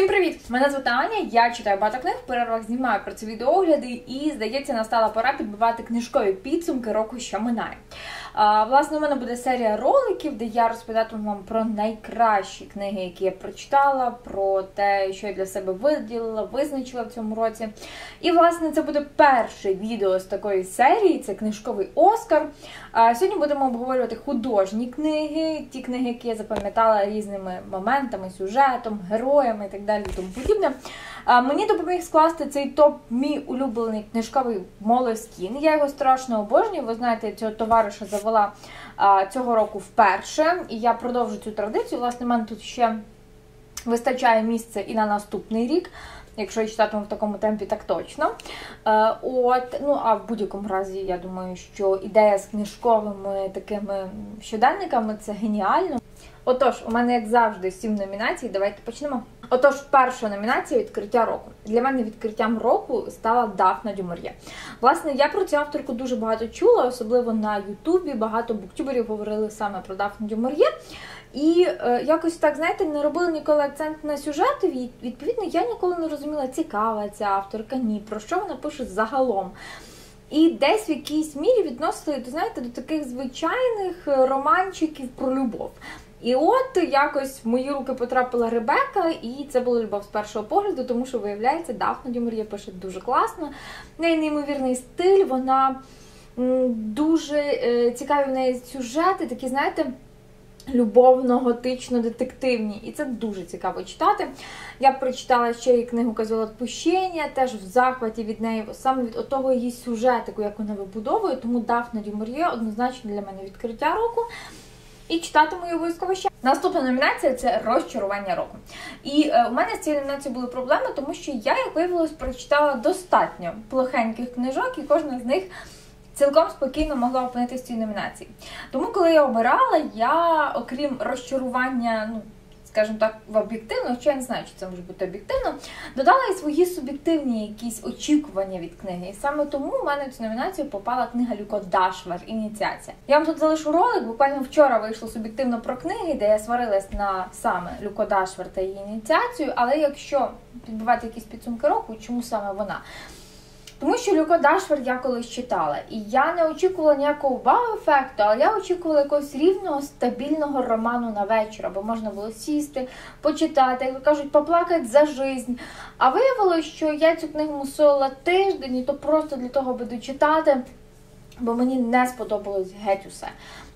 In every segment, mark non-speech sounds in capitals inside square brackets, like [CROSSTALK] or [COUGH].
Всім привіт! Мене звати Аня, я читаю багато книг, в перервах знімаю про це відеогляди і, здається, настала пора підбивати книжкові підсумки року, що минає. Власне, у мене буде серія роликів, де я розповідатиму вам про найкращі книги, які я прочитала, про те, що я для себе виділила, визначила в цьому році. І, власне, це буде перше відео з такої серії, це книжковий Оскар. Сьогодні будемо обговорювати художні книги, ті книги, які я запам'ятала різними моментами, сюжетом, героями і так далі. і Тому подібне. Мені допоміг скласти цей топ мій улюблений книжковий Молескін. Я його страшно обожнюю. Ви знаєте, цього товариша завела а, цього року вперше, і я продовжу цю традицію. Власне, в мене тут ще вистачає місця і на наступний рік. Якщо я читатиму в такому темпі, так точно. Е, от, ну а в будь-якому разі, я думаю, що ідея з книжковими такими щоденниками це геніально. Отож, у мене, як завжди, сім номінацій. Давайте почнемо. Отож, перша номінація відкриття року. Для мене відкриттям року стала Дафна Дюмор'є. Власне, я про цю авторку дуже багато чула, особливо на Ютубі. Багато буктюберів говорили саме про Дафну Дюмор'є. І е, якось так, знаєте, не робили ніколи акцент на сюжетові. Відповідно, я ніколи не розуміла, цікава ця авторка, ні, про що вона пише загалом. І десь в якійсь мірі відносили, знаєте, до таких звичайних романчиків про любов. І от якось в мої руки потрапила Ребека, і це була любов з першого погляду, тому що, виявляється, Дафна Дюмор'є пише дуже класно. В неї неймовірний стиль, вона дуже е, цікаві в неї сюжети, такі, знаєте. Любовно-готично-детективні, і це дуже цікаво читати. Я прочитала ще і книгу Козол відпущення, теж в захваті від неї, саме від того її сюжетику, як вона вибудовує, тому Дафна Дюмор'є однозначно для мене відкриття року. І читатиму її обов'язково ще. Наступна номінація це розчарування року. І е, у мене з цією номінацією були проблеми, тому що я, як виявилось, прочитала достатньо плохеньких книжок, і кожна з них цілком спокійно могла опинитися в цій номінації. Тому, коли я обирала, я, окрім розчарування, ну, скажімо так, в об'єктивно, хоча я не знаю, чи це може бути об'єктивно, додала і свої суб'єктивні якісь очікування від книги. І саме тому в мене в цю номінацію попала книга Люко Дашвар Ініціація. Я вам тут залишу ролик. Буквально вчора вийшло суб'єктивно про книги, де я сварилась на саме Люко Дашвар та її ініціацію. Але якщо підбивати якісь підсумки року, чому саме вона? Тому що Люко Дашвар я колись читала, і я не очікувала ніякого вау-ефекту, але я очікувала якогось рівного, стабільного роману на вечір, або можна було сісти, почитати, як кажуть, поплакати за жизнь. А виявилося, що я цю книгу мусила тиждень, і то просто для того, аби дочитати, бо мені не сподобалось геть усе.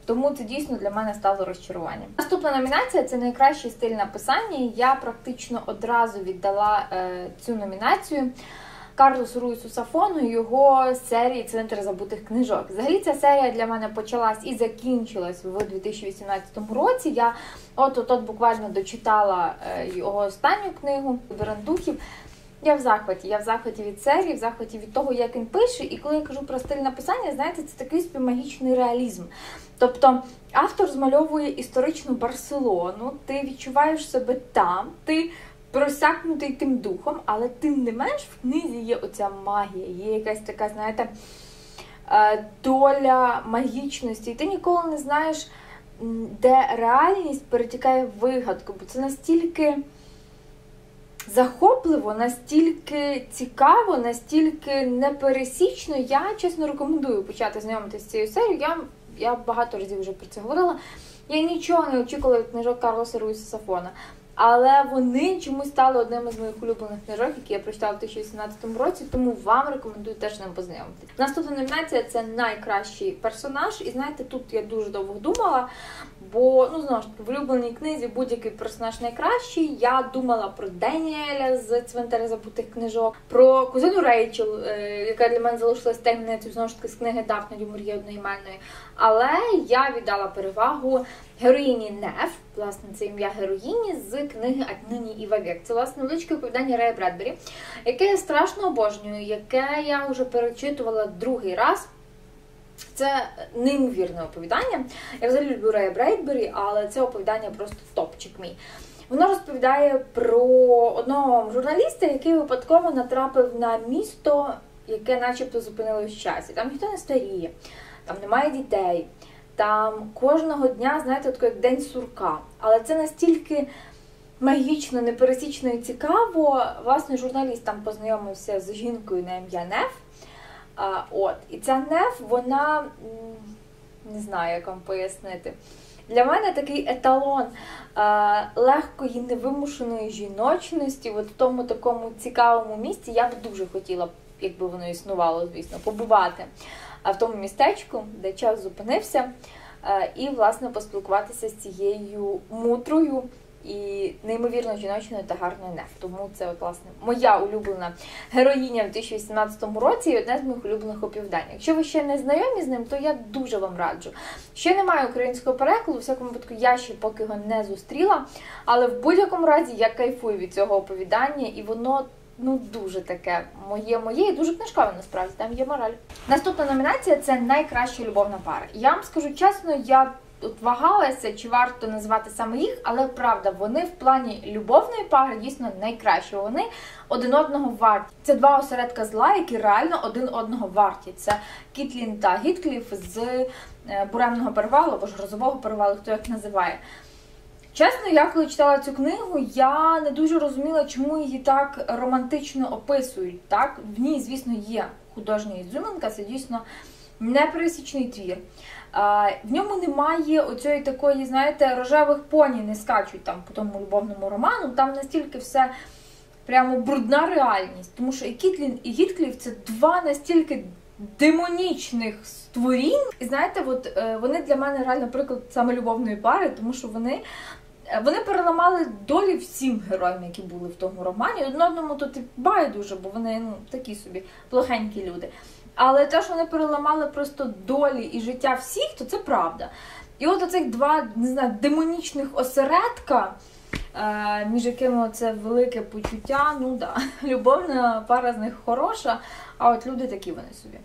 Тому це дійсно для мене стало розчаруванням. Наступна номінація це найкращий стиль написання. Я практично одразу віддала е, цю номінацію. Карлосу Руїсу Сафону і його серії Центр забутих книжок. Взагалі ця серія для мене почалась і закінчилась в 2018 році. Я от от буквально дочитала е, його останню книгу Верандухів. Я в захваті, я в захваті від серії, в захваті від того, як він пише. І коли я кажу про стиль написання, знаєте, це такий співмагічний реалізм. Тобто автор змальовує історичну Барселону, ти відчуваєш себе там, ти просякнутий тим духом, але тим не менш в книзі є оця магія, є якась така, знаєте, е, доля магічності. І ти ніколи не знаєш, де реальність перетікає в вигадку, бо це настільки. Захопливо, настільки цікаво, настільки непересічно. Я чесно рекомендую почати знайомитися з цією серією. Я я багато разів вже про це говорила. Я нічого не очікувала від книжок Карлоса Руїса Сафона. Але вони чомусь стали одним із моїх улюблених книжок, які я прочитала в 2018 році, тому вам рекомендую теж ним познайомитися. Наступна номінація це найкращий персонаж. І знаєте, тут я дуже довго думала, бо ну знову ж таки в улюбленій книзі будь-який персонаж найкращий. Я думала про Деніеля з цвинтаря забутих книжок, про кузину Рейчел, е, яка для мене залишилась таємницею, знову ж таки з книги Дафна Дюмур'є одноіменної. Але я віддала перевагу героїні Неф, власне, це ім'я героїні з книги «Отнині і вовек». Це власне величке оповідання Рея Бредбері, яке я страшно обожнюю, яке я вже перечитувала другий раз. Це неймовірне оповідання. Я взагалі люблю Рея Брейдбері, але це оповідання просто топчик мій. Воно розповідає про одного журналіста, який випадково натрапив на місто, яке начебто зупинилось в часі. Там ніхто не старіє, там немає дітей. Там кожного дня, знаєте, тако, як день сурка. Але це настільки магічно, непересічно і цікаво. Власне, журналіст там познайомився з жінкою на ім'я Неф. А, от. І ця Неф, вона не знаю, як вам пояснити. Для мене такий еталон а, легкої невимушеної жіночності, от в тому такому цікавому місці я б дуже хотіла, якби воно існувало, звісно, побувати а в тому містечку, де час зупинився, а, і, власне, поспілкуватися з цією мудрою і неймовірно жіночною та гарною неф. Тому це, от, власне, моя улюблена героїня в 2018 році і одне з моїх улюблених оповідань. Якщо ви ще не знайомі з ним, то я дуже вам раджу. Ще немає українського перекладу, у всякому випадку я ще поки його не зустріла. Але в будь-якому разі я кайфую від цього оповідання, і воно. Ну, дуже таке моє моє і дуже книжкове насправді. Там є мораль. Наступна номінація це найкраща любовна пара. Я вам скажу чесно, я тут вагалася, чи варто називати саме їх, але правда, вони в плані любовної пари дійсно найкращі. Вони один одного варті. Це два осередка зла, які реально один одного варті. Це Кітлін та Гіткліф з е, буремного перевалу або ж грозового перевалу, хто як називає. Чесно, я коли читала цю книгу, я не дуже розуміла, чому її так романтично описують. Так, в ній, звісно, є художня ізюминка, це дійсно непересічний твір. В ньому немає оцієї такої, знаєте, рожевих поні не скачуть там по тому любовному роману. Там настільки все прямо брудна реальність. Тому що і Кітлін, і Гіткліф це два настільки демонічних створінь. І знаєте, от е, вони для мене реально приклад саме любовної пари, тому що вони. Е, вони переламали долі всім героям, які були в тому романі. Одному тут байдуже, бо вони ну, такі собі плохенькі люди. Але те, що вони переламали просто долі і життя всіх, то це правда. І от оцих два не знаю, демонічних осередка, е, між якими це велике почуття, ну да, [LAUGHS] любовна пара з них хороша, а от люди такі вони собі.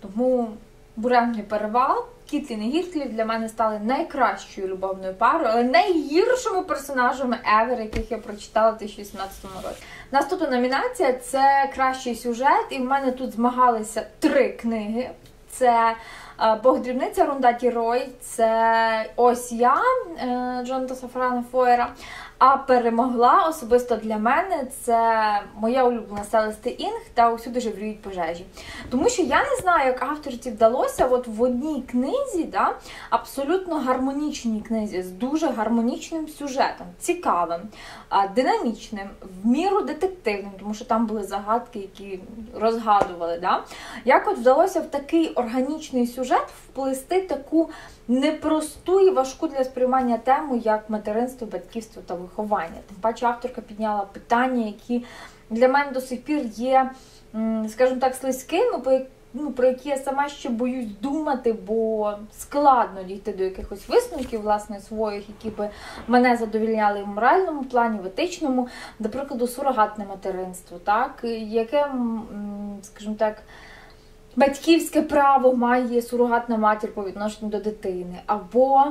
Тому буремний перевал. Кітлін і Гітлів для мене стали найкращою любовною парою, але найгіршими персонажами Евер, яких я прочитала в 2018 році. Наступна номінація це кращий сюжет, і в мене тут змагалися три книги. Це е, Богдрібниця Рундаті Рой, це Ось я е, Джоната Сафрана Фойера. А перемогла особисто для мене це моя улюблена Селести Інг та усюди живріють пожежі. Тому що я не знаю, як авторці вдалося от в одній книзі, да, абсолютно гармонічній книзі, з дуже гармонічним сюжетом, цікавим, динамічним, в міру детективним, тому що там були загадки, які розгадували. Да? Як от вдалося в такий органічний сюжет вплести таку непросту і важку для сприймання тему, як материнство, батьківство та виховання. Тим паче авторка підняла питання, які для мене до сих пір є, скажімо так, слизькими, ну, про які я сама ще боюсь думати, бо складно дійти до якихось висновків, власне, своїх, які би мене задовільняли в моральному плані, в етичному, до прикладу, сурогатне материнство, так, яке, скажімо так, батьківське право має сурогатна матір по відношенню до дитини, або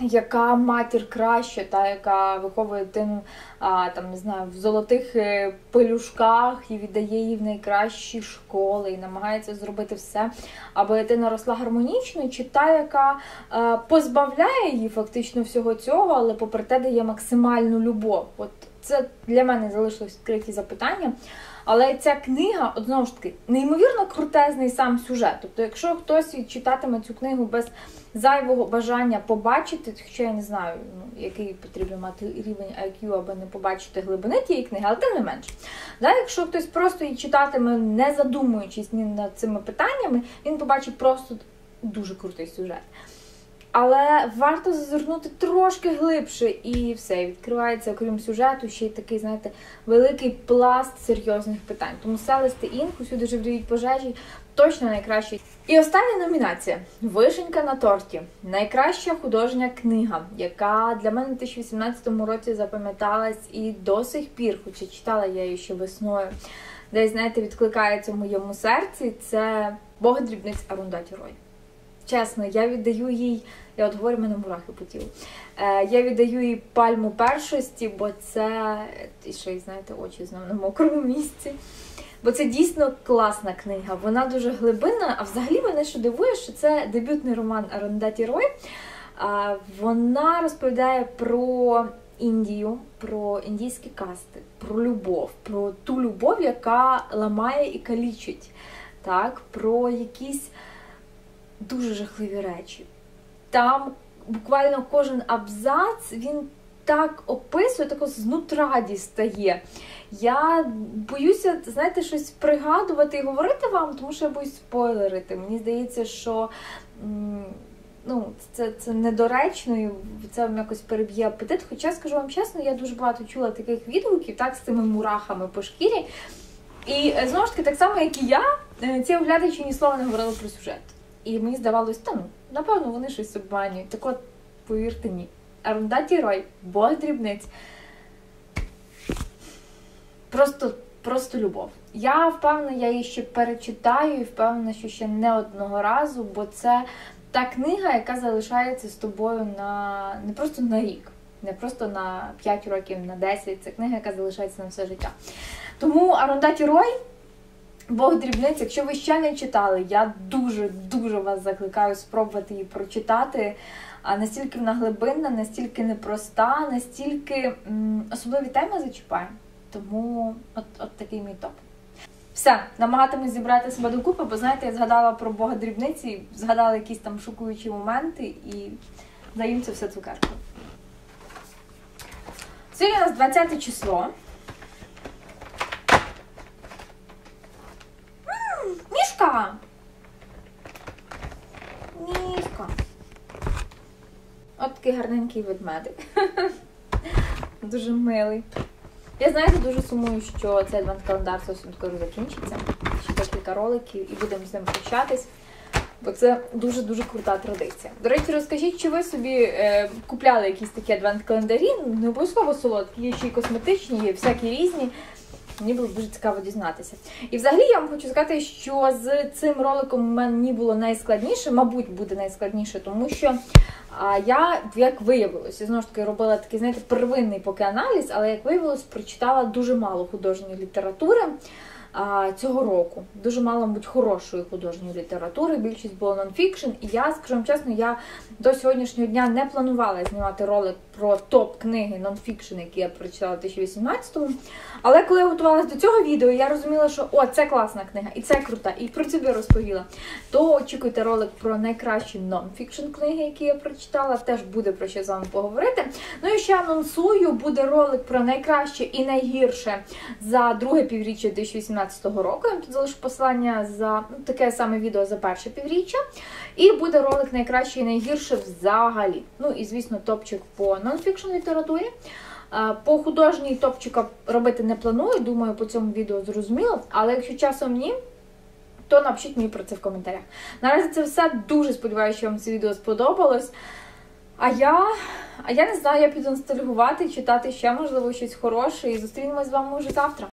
яка матір краща, та яка виховує дитину а, там, не знаю, в золотих е, пелюшках і віддає її в найкращі школи, і намагається зробити все, аби дитина росла гармонічно, чи та, яка а, позбавляє її фактично всього цього, але попри те дає максимальну любов. От це для мене залишилось відкриті запитання. Але ця книга, знову ж таки, неймовірно крутезний сам сюжет. Тобто, якщо хтось читатиме цю книгу без зайвого бажання побачити, хоча я не знаю, ну, який потрібно мати рівень IQ, аби не побачити глибини тієї книги, але тим не менше. Да, Якщо хтось просто її читатиме, не задумуючись ні над цими питаннями, він побачить просто дуже крутий сюжет. Але варто зазирнути трошки глибше, і все, відкривається, окрім сюжету, ще й такий, знаєте, великий пласт серйозних питань. Тому селести інк, усюди живріють пожежі, точно найкращий. І остання номінація Вишенька на торті. Найкраща художня книга, яка для мене в 2018 році запам'яталась і до сих пір, хоча читала я її ще весною, десь, знаєте, відкликається в моєму серці. Це Бога дрібниць Арундаті Рой. Чесно, я віддаю їй, я от говорю, мене мурахи по тілу. Е, Я віддаю їй пальму першості, бо це і ще й знаєте, очі знову на мокрому місці. Бо це дійсно класна книга. Вона дуже глибинна. А взагалі мене що дивує, що це дебютний роман Арондаті Рой. Вона розповідає про Індію, про індійські касти, про любов, про ту любов, яка ламає і калічить, так, про якісь дуже жахливі речі. Там буквально кожен абзац він так описує, тако знутра дістає. Я боюся, знаєте, щось пригадувати і говорити вам, тому що я боюсь спойлерити. Мені здається, що ну, це, це недоречно, і це вам якось переб'є апетит. Хоча, скажу вам чесно, я дуже багато чула таких відгуків, так, з цими мурахами по шкірі. І е, знову ж таки, так само, як і я, е, ці оглядачі ні слова не говорили про сюжет. І мені здавалось, та ну, напевно, вони щось обманюють. Так от, повірте, ні. Арундаті Рой, Бог дрібниць. Просто, просто любов. Я впевнена, я її ще перечитаю і впевнена, що ще не одного разу, бо це та книга, яка залишається з тобою на не просто на рік, не просто на 5 років, на 10. Це книга, яка залишається на все життя. Тому Арундаті Рой. Бог дрібниць, якщо ви ще не читали, я дуже-дуже вас закликаю спробувати її прочитати. А настільки вона глибинна, настільки непроста, настільки м, особливі теми зачіпає. Тому от, от такий мій топ. Все, намагатимусь зібрати себе докупи, бо знаєте, я згадала про Бога дрібниці, згадала якісь там шокуючі моменти і заїм це все цукерку. Сьогодні у нас 20 число. Мішка! Мішка. От такий гарненький ведмедик. [LAUGHS] Дуже милий. Я знаєте, дуже сумую, що цей адвент-календар зовсім скоро закінчиться. Ще декілька роликів і будемо з ним прощатись. Бо це дуже-дуже крута традиція. До речі, розкажіть, чи ви собі е, купляли якісь такі адвент-календарі? Не обов'язково солодкі, є ще й косметичні, є всякі різні. Мені було дуже цікаво дізнатися. І взагалі я вам хочу сказати, що з цим роликом мені було найскладніше, мабуть, буде найскладніше, тому що а, я, як виявилось, я знову ж таки робила такий, знаєте, первинний поки аналіз, але як виявилось, прочитала дуже мало художньої літератури цього року. Дуже мало, мабуть, хорошої художньої літератури. Більшість було нонфікшн. І я, скажу чесно, я до сьогоднішнього дня не планувала знімати ролик про топ-книги нонфікшн, які я прочитала в 2018-му. Але коли я готувалася до цього відео, я розуміла, що о, це класна книга, і це крута, і про це я розповіла. То очікуйте ролик про найкращі нонфікшн книги, які я прочитала. Теж буде про що з вами поговорити. Ну і ще анонсую, буде ролик про найкраще і найгірше за друге півріччя 2018 року. Я вам тут залишу посилання за ну, таке саме відео за перше півріччя. І буде ролик найкраще і найгірше взагалі. Ну і звісно, топчик по нонфікшн літературі. Е, По художній топчика робити не планую, думаю, по цьому відео зрозуміло. Але якщо часом ні, то напишіть мені про це в коментарях. Наразі це все. Дуже сподіваюся, що вам це відео сподобалось. А я, а я не знаю, я піду ностальгувати, читати ще, можливо, щось хороше. І зустрінемось з вами вже завтра.